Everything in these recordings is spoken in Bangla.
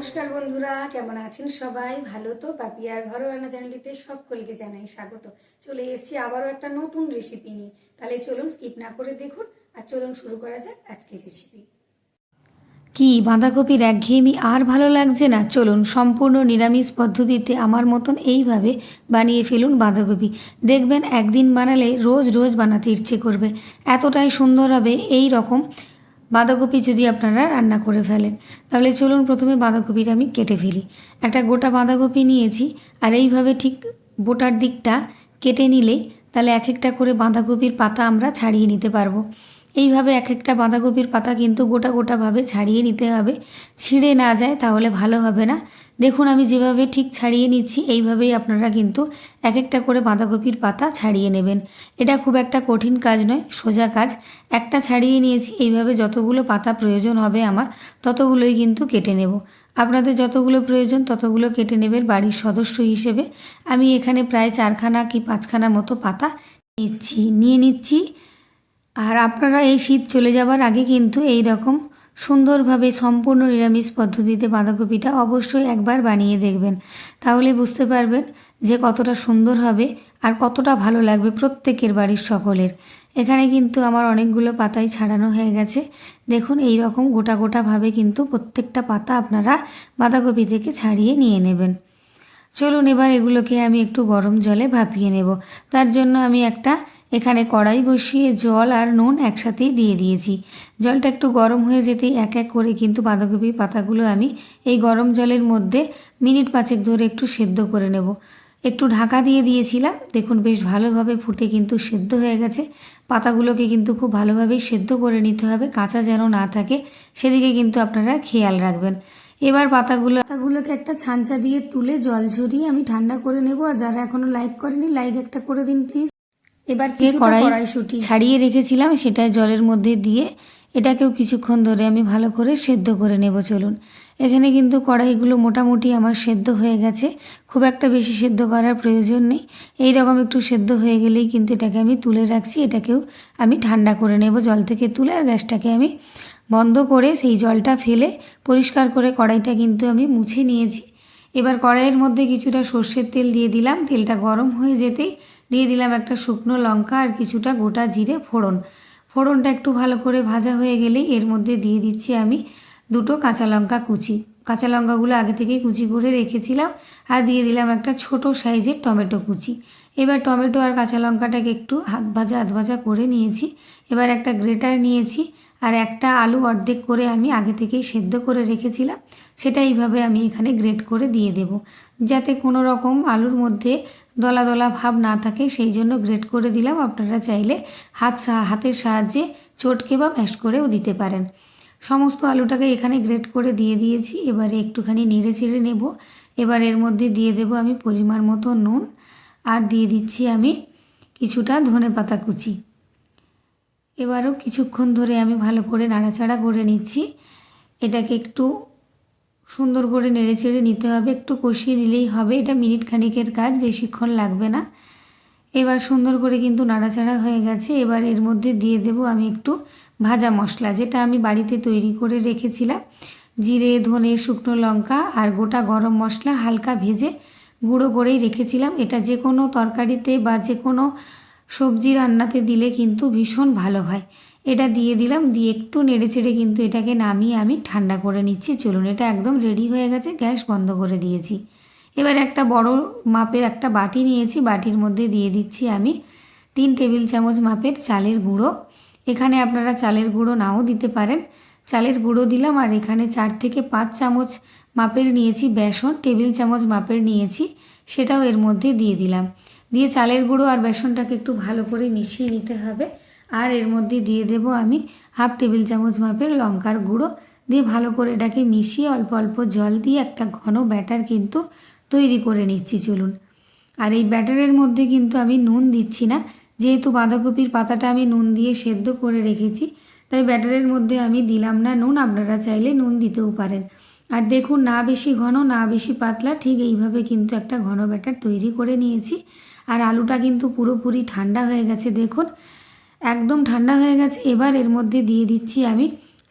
নমস্কার বন্ধুরা, কেমন আছেন সবাই? ভালো তো? পাপিয়ার ঘরোয়া রান্না চ্যানেলটিতে সকলকে জানাই স্বাগত। চলে এসেছি আবারও একটা নতুন রেসিপি নিয়ে। তাহলে চলুন স্কিপ না করে দেখুন আর চলুন শুরু করা যাক আজকের রেসিপি কি বাঁধাকপির একঘেয়েমি আর ভালো লাগছে না? চলুন সম্পূর্ণ নিরামিষ পদ্ধতিতে আমার মতন এইভাবে বানিয়ে ফেলুন বাঁধাকপি। দেখবেন একদিন বানালে রোজ রোজ বানাতে ইচ্ছে করবে। এতটাই সুন্দর হবে, এই রকম বাঁধাকপি যদি আপনারা রান্না করে ফেলেন, তাহলে চলুন প্রথমে বাঁধাকপিটা আমি কেটে ফেলি। একটা গোটা বাঁধাকপি নিয়েছি, আর এইভাবে ঠিক বোটার দিকটা কেটে নিলে তাহলে এক একটা করে বাঁধাকপির পাতা আমরা ছাড়িয়ে নিতে পারব। এইভাবে এক একটা বাঁধাকপির পাতা কিন্তু গোটা গোটাভাবে ছাড়িয়ে নিতে হবে। ছিঁড়ে না যায় তাহলে ভালো হবে না। দেখুন, আমি যেভাবে ঠিক ছাড়িয়ে নিচ্ছি, এইভাবেই আপনারা কিন্তু এক একটা করে বাঁধাকপির পাতা ছাড়িয়ে নেবেন। এটা খুব একটা কঠিন কাজ নয়, সোজা কাজ। একটা ছাড়িয়ে নিয়েছি, এইভাবে যতগুলো পাতা প্রয়োজন হবে আমার, ততগুলোই কিন্তু কেটে নেব। আপনাদের যতগুলো প্রয়োজন ততগুলো কেটে নেবেন বাড়ির সদস্য হিসেবে। আমি এখানে প্রায় চারখানা কি পাঁচখানা মতো পাতা নিচ্ছি, নিয়ে নিচ্ছি। আর আপনারা এই শীত চলে যাবার আগে কিন্তু এই রকম সুন্দরভাবে সম্পূর্ণ নিরামিষ পদ্ধতিতে বাঁধাকপিটা অবশ্যই একবার বানিয়ে দেখবেন। তাহলে বুঝতে পারবেন যে কতটা সুন্দর হবে আর কতটা ভালো লাগবে প্রত্যেকের বাড়ির সকলের। এখানে কিন্তু আমার অনেকগুলো পাতাই ছাড়ানো হয়ে গেছে। দেখুন, এই রকম গোটা গোটাভাবে কিন্তু প্রত্যেকটা পাতা আপনারা বাঁধাকপি থেকে ছাড়িয়ে নিয়ে নেবেন। চলুন, এবার এগুলোকে আমি একটু গরম জলে ভাপিয়ে নেব। তার জন্য আমি একটা এখানে কড়াই বসিয়ে জল আর নুন একসাথেই দিয়ে দিয়েছি। জলটা একটু গরম হয়ে যেতেই এক এক করে কিন্তু বাঁধাকপির পাতাগুলো আমি এই গরম জলের মধ্যে মিনিট পাঁচেক ধরে একটু সেদ্ধ করে নেব। একটু ঢাকা দিয়ে দিয়েছিলাম। দেখুন, বেশ ভালোভাবে ফুটে কিন্তু সেদ্ধ হয়ে গেছে। পাতাগুলোকে কিন্তু খুব ভালোভাবেই সেদ্ধ করে নিতে হবে। কাঁচা যেন না থাকে, সেদিকে কিন্তু আপনারা খেয়াল রাখবেন। এবার পাতাগুলো, পাতাগুলোকে একটা ছাঁচা দিয়ে তুলে জল ঝরিয়ে আমি ঠান্ডা করে নেব। আর যারা এখনও লাইক করেনি, লাইক একটা করে দিন, প্লিজ। এবার কে কড়াই কড়াইশুটি। ছাড়িয়ে রেখেছিলাম সেটা জলের মধ্যে দিয়ে এটাকেও কিছুক্ষণ ধরে আমি ভালো করে সেদ্ধ করে নেব চলুন। এখানে কিন্তু কড়াইগুলো মোটামুটি আমার সেদ্ধ হয়ে গেছে। খুব একটা বেশি সেদ্ধ করার প্রয়োজন নেই। এই রকম একটু সেদ্ধ হয়ে গেলেই কিন্তু এটাকে আমি তুলে রাখছি। এটাকেও আমি ঠান্ডা করে নেব জল থেকে তুলে আর গ্যাসটাকে আমি বন্ধ করে সেই জলটা ফেলে পরিষ্কার করে কড়াইটা কিন্তু আমি মুছে নিয়েছি। এবার কড়াইয়ের মধ্যে কিছুটা সর্ষের তেল দিয়ে দিলাম। তেলটা গরম হয়ে যেতেই দিয়ে দিলাম একটা শুকনো লঙ্কা আর কিছুটা গোটা জিরে ফোড়ন। ফোড়নটা একটু ভালো করে ভাজা হয়ে গেলেই এর মধ্যে দিয়ে দিচ্ছি আমি দুটো কাঁচা লঙ্কা কুচি। কাঁচা লঙ্কাগুলো আগে থেকেই কুচি করে রেখেছিলাম আর দিয়ে দিলাম একটা ছোট সাইজের টমেটো কুচি। এবার টমেটো আর কাঁচা লঙ্কাটাকে একটু হাত ভাজা হাত ভাজা করে নিয়েছি। এবার একটা গ্রেটার নিয়েছি। আর একটা আলু অর্ধেক করে আমি আগে থেকেই সেদ্ধ করে রেখেছিলাম, সেটা এইভাবে আমি এখানে গ্রেট করে দিয়ে দেব। যাতে কোনো রকম আলুর মধ্যে দলা দলা ভাব না থাকে, সেই জন্য গ্রেট করে দিলাম। আপনারা চাইলে হাত হাতের সাহায্যে চটকে বা ম্যাশ করেও দিতে পারেন। সমস্ত আলুটাকে এখানে গ্রেট করে দিয়ে দিয়েছি। এবারে একটুখানি নেড়ে চেড়ে নেব। এবার এর মধ্যে দিয়ে দেব আমি পরিমাণ মতো নুন। আর দিয়ে দিচ্ছি আমি কিছুটা ধনে পাতা কুচি। এবারও কিছুক্ষণ ধরে আমি ভালো করে নাড়াচাড়া করে নিচ্ছি। এটাকে একটু সুন্দর করে নেড়ে চেড়ে নিতে হবে, একটু কষিয়ে নিলেই হবে। এটা মিনিট খানিকের কাজ, বেশিক্ষণ লাগবে না। এবার সুন্দর করে কিন্তু নাড়াচাড়া হয়ে গেছে। এবার এর মধ্যে দিয়ে দেব আমি একটু ভাজা মশলা, যেটা আমি বাড়িতে তৈরি করে রেখেছিলাম। জিরে, ধনে, শুকনো লঙ্কা আর গোটা গরম মশলা হালকা ভেজে গুঁড়ো করেই রেখেছিলাম। এটা যে কোনো তরকারিতে বা যে কোনো সবজি রান্নাতে দিলে কিন্তু ভীষণ ভালো হয়। এটা দিয়ে দিলাম, দিয়ে একটু নেড়ে চেড়ে কিন্তু এটাকে নামিয়ে আমি ঠান্ডা করে নিচ্ছি। চলুন, এটা একদম রেডি হয়ে গেছে, গ্যাস বন্ধ করে দিয়েছি। এবার একটা বড় মাপের একটা বাটি নিয়েছি, বাটির মধ্যে দিয়ে দিচ্ছি আমি তিন টেবিল চামচ মাপের চালের গুঁড়ো। এখানে আপনারা চালের গুঁড়ো নাও দিতে পারেন। চালের গুঁড়ো দিলাম আর এখানে চার থেকে পাঁচ চামচ মাপের নিয়েছি বেসন, টেবিল চামচ মাপের নিয়েছি, সেটাও এর মধ্যে দিয়ে দিলাম। দিয়ে চালের গুঁড়ো আর বেসনটাকে একটু ভালো করে মিশিয়ে নিতে হবে। আর এর মধ্যে দিয়ে দেব আমি হাফ টেবিল চামচ মাপের লঙ্কার গুঁড়ো। দিয়ে ভালো করে এটাকে মিশিয়ে অল্প অল্প জল দিয়ে একটা ঘন ব্যাটার কিন্তু তৈরি করে নিচ্ছি, চলুন। আর এই ব্যাটারের মধ্যে কিন্তু আমি নুন দিচ্ছি না। যেহেতু বাঁধাকপির পাতাটা আমি নুন দিয়ে সেদ্ধ করে রেখেছি, তাই ব্যাটারের মধ্যে আমি দিলাম না নুন, আপনারা চাইলে নুন দিতেও পারেন। আর দেখুন, না বেশি ঘন, না বেশি পাতলা, ঠিক এইভাবে কিন্তু একটা ঘন ব্যাটার তৈরি করে নিয়েছি। আর আলুটা কিন্তু পুরোপুরি ঠান্ডা হয়ে গেছে, দেখুন। একদম ঠান্ডা হয়ে গেছে। এবার এর মধ্যে দিয়ে দিচ্ছি আমি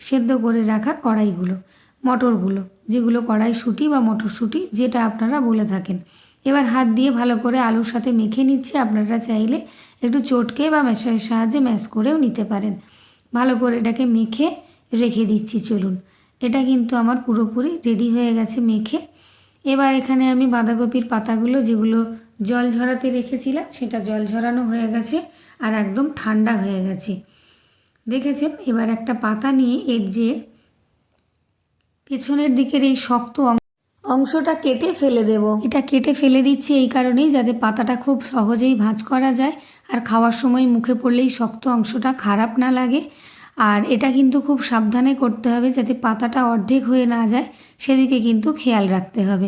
সেদ্ধ করে রাখা কড়াইগুলো, মটরগুলো, যেগুলো কড়াইশুঁটি বা মটরশুঁটি, যেটা আপনারা বলে থাকেন। এবার হাত দিয়ে ভালো করে আলুর সাথে মেখে নিচ্ছি। আপনারা চাইলে একটু চটকে বা ম্যাশের সাহায্যে ম্যাশ করেও নিতে পারেন। ভালো করে এটাকে মেখে রেখে দিচ্ছি, চলুন। এটা কিন্তু আমার পুরোপুরি রেডি হয়ে গেছে মেখে। এবার এখানে আমি বাঁধাকপির পাতাগুলো, যেগুলো জল ঝরাতে রেখেছিলাম, সেটা জল ঝরানো হয়ে গেছে আর একদম ঠান্ডা হয়ে গেছে। দেখেছেন? এবার একটা পাতা নিয়ে এর যে পেছনের দিকের এই শক্ত অংশটা কেটে ফেলে দেব। এটা কেটে ফেলে দিচ্ছি এই কারণেই যাতে পাতাটা খুব সহজেই ভাঁজ করা যায় আর খাওয়ার সময় মুখে পড়লেই শক্ত অংশটা খারাপ না লাগে। আর এটা কিন্তু খুব সাবধানে করতে হবে যাতে পাতাটা অর্ধেক হয়ে না যায়, সেদিকে কিন্তু খেয়াল রাখতে হবে।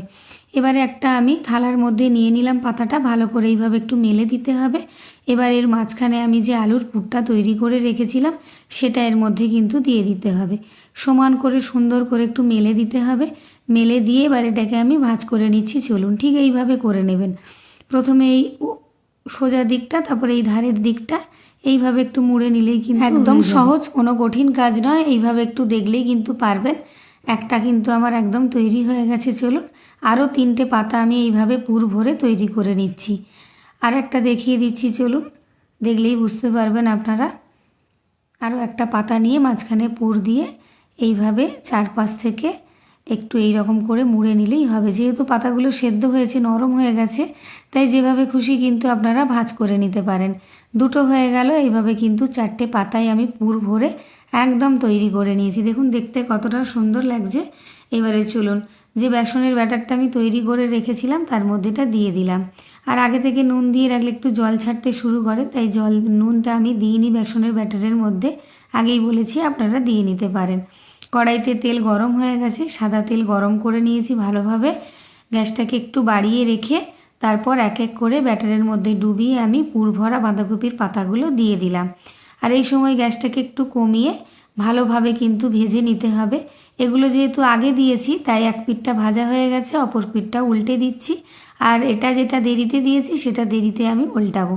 এবারে একটা আমি থালার মধ্যে নিয়ে নিলাম পাতাটা ভালো করে এইভাবে একটু মেলে দিতে হবে। এবার এর মাঝখানে আমি যে আলুর পুরটা তৈরি করে রেখেছিলাম সেটা এর মধ্যে কিন্তু দিয়ে দিতে হবে। সমান করে সুন্দর করে একটু মেলে দিতে হবে। মেলে দিয়ে এবার এটাকে আমি ভাঁজ করে নিচ্ছি। চলুন ঠিক এইভাবে করে নেবেন। প্রথমে এই সোজা দিকটা তারপরে এই ধারের দিকটা এইভাবে একটু মুড়ে নিলেই কিন্তু একদম সহজ কোনো কঠিন কাজ নয়। এইভাবে একটু দেখলেই কিন্তু পারবেন। একটা কিন্তু আমার একদম তৈরি হয়ে গেছে চলুন আরও তিনটে পাতা আমি এইভাবে পুর ভরে তৈরি করে নিচ্ছি। আর একটা দেখিয়ে দিচ্ছি চলুন দেখলেই বুঝতে পারবেন আপনারা। আরও একটা পাতা নিয়ে মাঝখানে পুর দিয়ে এইভাবে চারপাশ থেকে একটু এই রকম করে মুড়ে নিলেই হবে। যেহেতু পাতাগুলো সেদ্ধ হয়েছে, নরম হয়ে গেছে, তাই যেভাবে খুশি কিন্তু আপনারা ভাঁজ করে নিতে পারেন। দুটো হয়ে গেল, এইভাবে কিন্তু চারটে পাতায় আমি পুর ভরে একদম তৈরি করে নিয়েছি। দেখুন, দেখতে কতটা সুন্দর লাগছে। এবারে চলুন, যে বেসনের ব্যাটারটা আমি তৈরি করে রেখেছিলাম, তার মধ্যেটা দিয়ে দিলাম। আর আগে থেকে নুন দিয়ে রাখলে একটু জল ছাড়তে শুরু করে, তাই জল, নুনটা আমি দিইনি বেসনের ব্যাটারের মধ্যে। আগেই বলেছি, আপনারা দিয়ে নিতে পারেন। কড়াইতে তেল গরম হয়ে গেছে, সাদা তেল গরম করে নিয়েছি ভালোভাবে। গ্যাসটাকে একটু বাড়িয়ে রেখে, তারপর এক এক করে ব্যাটারের মধ্যে ডুবিয়ে আমি পুর ভরা বাঁধাকপির পাতাগুলো দিয়ে দিলাম। আর এই সময় গ্যাসটাকে একটু কমিয়ে ভালোভাবে কিন্তু ভেজে নিতে হবে। এগুলো যেহেতু আগে দিয়েছি, তাই এক পিঠটা ভাজা হয়ে গেছে, অপর পিঠটা উল্টে দিচ্ছি। আর এটা যেটা দেরিতে দিয়েছি, সেটা দেরিতে আমি উল্টাবো।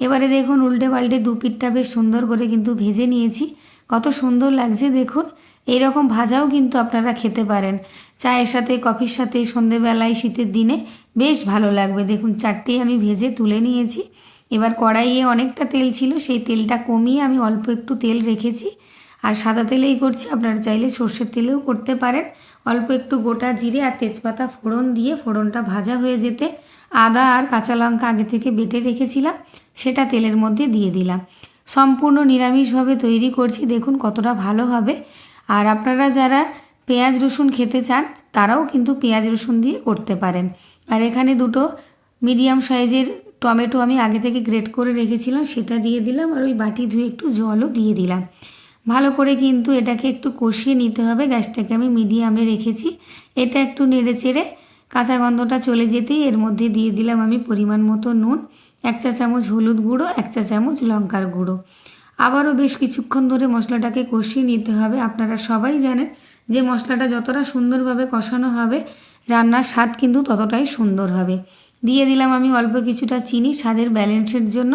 এবারে দেখুন, উল্টে পাল্টে দু পিঠটা বেশ সুন্দর করে কিন্তু ভেজে নিয়েছি। কত সুন্দর লাগছে দেখুন। এইরকম ভাজাও কিন্তু আপনারা খেতে পারেন। চায়ের সাথে, কফির সাথে, সন্ধেবেলায়, শীতের দিনে বেশ ভালো লাগবে। দেখুন, চারটেই আমি ভেজে তুলে নিয়েছি। এবার কড়াইয়ে অনেকটা তেল ছিল, সেই তেলটা কমিয়ে আমি অল্প একটু তেল রেখেছি। আর সাদা তেলেই করছি, আপনারা চাইলে সর্ষের তেলেও করতে পারেন। অল্প একটু গোটা জিরে আর তেজপাতা ফোড়ন দিয়ে ফোড়নটা ভাজা হয়ে যেতে আদা আর কাঁচা লঙ্কা আগে থেকে বেটে রেখেছিলাম, সেটা তেলের মধ্যে দিয়ে দিলাম। সম্পূর্ণ নিরামিষভাবে তৈরি করছি, দেখুন কতটা ভালো হবে। আর আপনারা যারা পেঁয়াজ রসুন খেতে চান, তারাও কিন্তু পেঁয়াজ রসুন দিয়ে করতে পারেন। আর এখানে দুটো মিডিয়াম সাইজের টমেটো আমি আগে থেকে গ্রেট করে রেখেছিলাম, সেটা দিয়ে দিলাম আর ওই বাটি ধুয়ে একটু জলও দিয়ে দিলাম। ভালো করে কিন্তু এটাকে একটু কষিয়ে নিতে হবে, গ্যাসটাকে আমি মিডিয়ামে রেখেছি। এটা একটু নেড়ে চেড়ে কাঁচা গন্ধটা চলে যেতেই এর মধ্যে দিয়ে দিলাম আমি পরিমাণ মতো নুন, এক চা চামচ হলুদ গুঁড়ো, এক চা চামচ লঙ্কার গুঁড়ো। আবারও বেশ কিছুক্ষণ ধরে মশলাটাকে কষিয়ে নিতে হবে। আপনারা সবাই জানেন যে মশলাটা যতটা সুন্দরভাবে কষানো হবে, রান্নার স্বাদ কিন্তু ততটাই সুন্দর হবে। দিয়ে দিলাম আমি অল্প কিছুটা চিনি স্বাদের ব্যালেন্সের জন্য,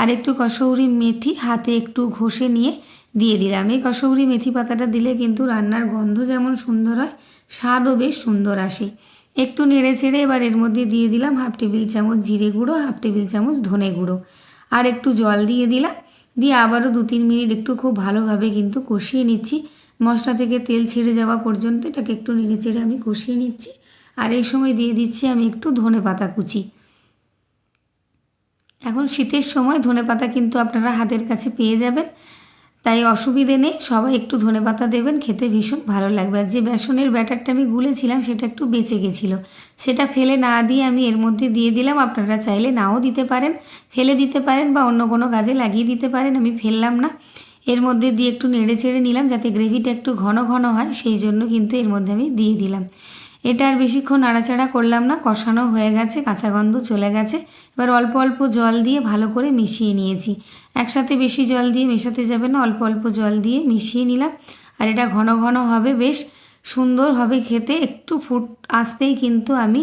আর একটু কসৌরি মেথি হাতে একটু ঘষে নিয়ে দিয়ে দিলাম। এই কসৌরি মেথি পাতাটা দিলে কিন্তু রান্নার গন্ধ যেমন সুন্দর হয়, স্বাদও বেশ সুন্দর আসে। একটু নেড়ে ছেড়ে এবার এর মধ্যে দিয়ে দিলাম হাফ টেবিল চামচ জিরে গুঁড়ো, হাফ টেবিল চামচ ধনে গুঁড়ো। আর একটু জল দিয়ে দিলাম। দিয়ে আবারও দু তিন মিনিট একটু খুব ভালোভাবে কিন্তু কষিয়ে নিচ্ছি। মশলা থেকে তেল ছেড়ে যাওয়া পর্যন্ত এটাকে একটু নেড়ে চেড়ে আমি কষিয়ে নিচ্ছি। আর এই সময় দিয়ে দিচ্ছি আমি একটু ধনে পাতা কুচি। এখন শীতের সময় ধনে পাতা কিন্তু আপনারা হাতের কাছে পেয়ে যাবেন। তাই অসুবিধে নেই, সবাই একটু ধনে পাতা দেবেন, খেতে ভীষণ ভালো লাগবে। আর যে বেসনের ব্যাটারটা আমি গুলেছিলাম, সেটা একটু বেঁচে গেছিল। সেটা ফেলে না দিয়ে আমি এর মধ্যে দিয়ে দিলাম, আপনারা চাইলে নাও দিতে পারেন। ফেলে দিতে পারেন বা অন্য কোনো কাজে লাগিয়ে দিতে পারেন, আমি ফেললাম না। এর মধ্যে দিয়ে একটু নেড়ে চেড়ে নিলাম, যাতে গ্রেভিটা একটু ঘন ঘন হয়, সেই জন্য কিন্তু এর মধ্যে আমি দিয়ে দিলাম। এটা আর বেশিক্ষণ নাড়াচাড়া করলাম না, কষানো হয়ে গেছে, কাঁচা গন্ধ চলে গেছে। এবার অল্প অল্প জল দিয়ে ভালো করে মিশিয়ে নিয়েছি। একসাথে বেশি জল দিয়ে মেশাতে যাবে না, অল্প অল্প জল দিয়ে মিশিয়ে নিলাম। আর এটা ঘন ঘন হবে, বেশ সুন্দর হবে খেতে। একটু ফুট আসতেই কিন্তু আমি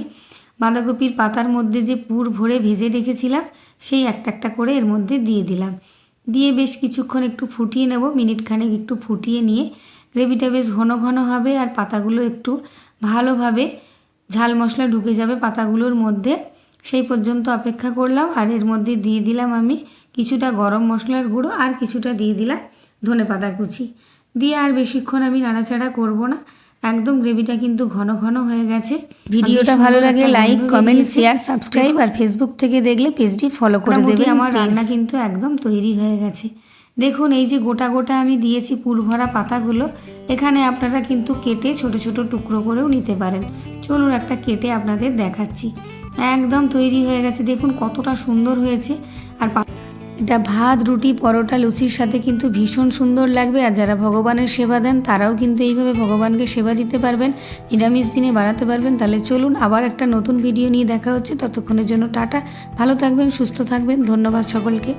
বাঁধাকপির পাতার মধ্যে যে পুর ভরে ভেজে রেখেছিলাম, সেই একটা একটা করে এর মধ্যে দিয়ে দিলাম। দিয়ে বেশ কিছুক্ষণ একটু ফুটিয়ে নেব মিনিট খানেক একটু ফুটিয়ে নিয়ে। গ্রেভিটা বেশ ঘন ঘন হবে আর পাতাগুলো একটু ভালোভাবে ঝাল মশলা ঢুকে যাবে পাতাগুলোর মধ্যে। সেই পর্যন্ত অপেক্ষা করলাম আর এর মধ্যে দিয়ে দিলাম আমি কিছুটা গরম মশলার গুঁড়ো আর কিছুটা দিয়ে দিলাম ধনে পাতা কুচি। দিয়ে আর বেশিক্ষণ আমি নাড়াচাড়া করব না। একদম গ্রেভিটা কিন্তু ঘন ঘন হয়ে গেছে। ভিডিওটা ভালো লাগলে লাইক কমেন্ট শেয়ার সাবস্ক্রাইব আর ফেসবুক থেকে দেখলে পেজটি ফলো করে দেবে আমার রান্না কিন্তু একদম তৈরি হয়ে গেছে। দেখুন, এই যে গোটা গোটা আমি দিয়েছি পুরভরা পাতাগুলো, এখানে আপনারা কিন্তু কেটে ছোট ছোট টুকরো করেও নিতে পারেন। চলুন একটা কেটে আপনাদের দেখাচ্ছি। একদম তৈরি হয়ে গেছে। দেখুন কতটা সুন্দর হয়েছে। আর এটা ভাত, রুটি, পরোটা, লুচির সাথে কিন্তু ভীষণ সুন্দর লাগবে। আর যারা ভগবানের সেবা দেন, তারাও কিন্তু এইভাবে ভগবানকে সেবা দিতে পারবেন, নিরামিষ দিনে বানাতে পারবেন। তাহলে চলুন আবার একটা নতুন ভিডিও নিয়ে দেখা হচ্ছে। ততক্ষণের জন্য টাটা। ভালো থাকবেন, সুস্থ থাকবেন। ধন্যবাদ সকলকে।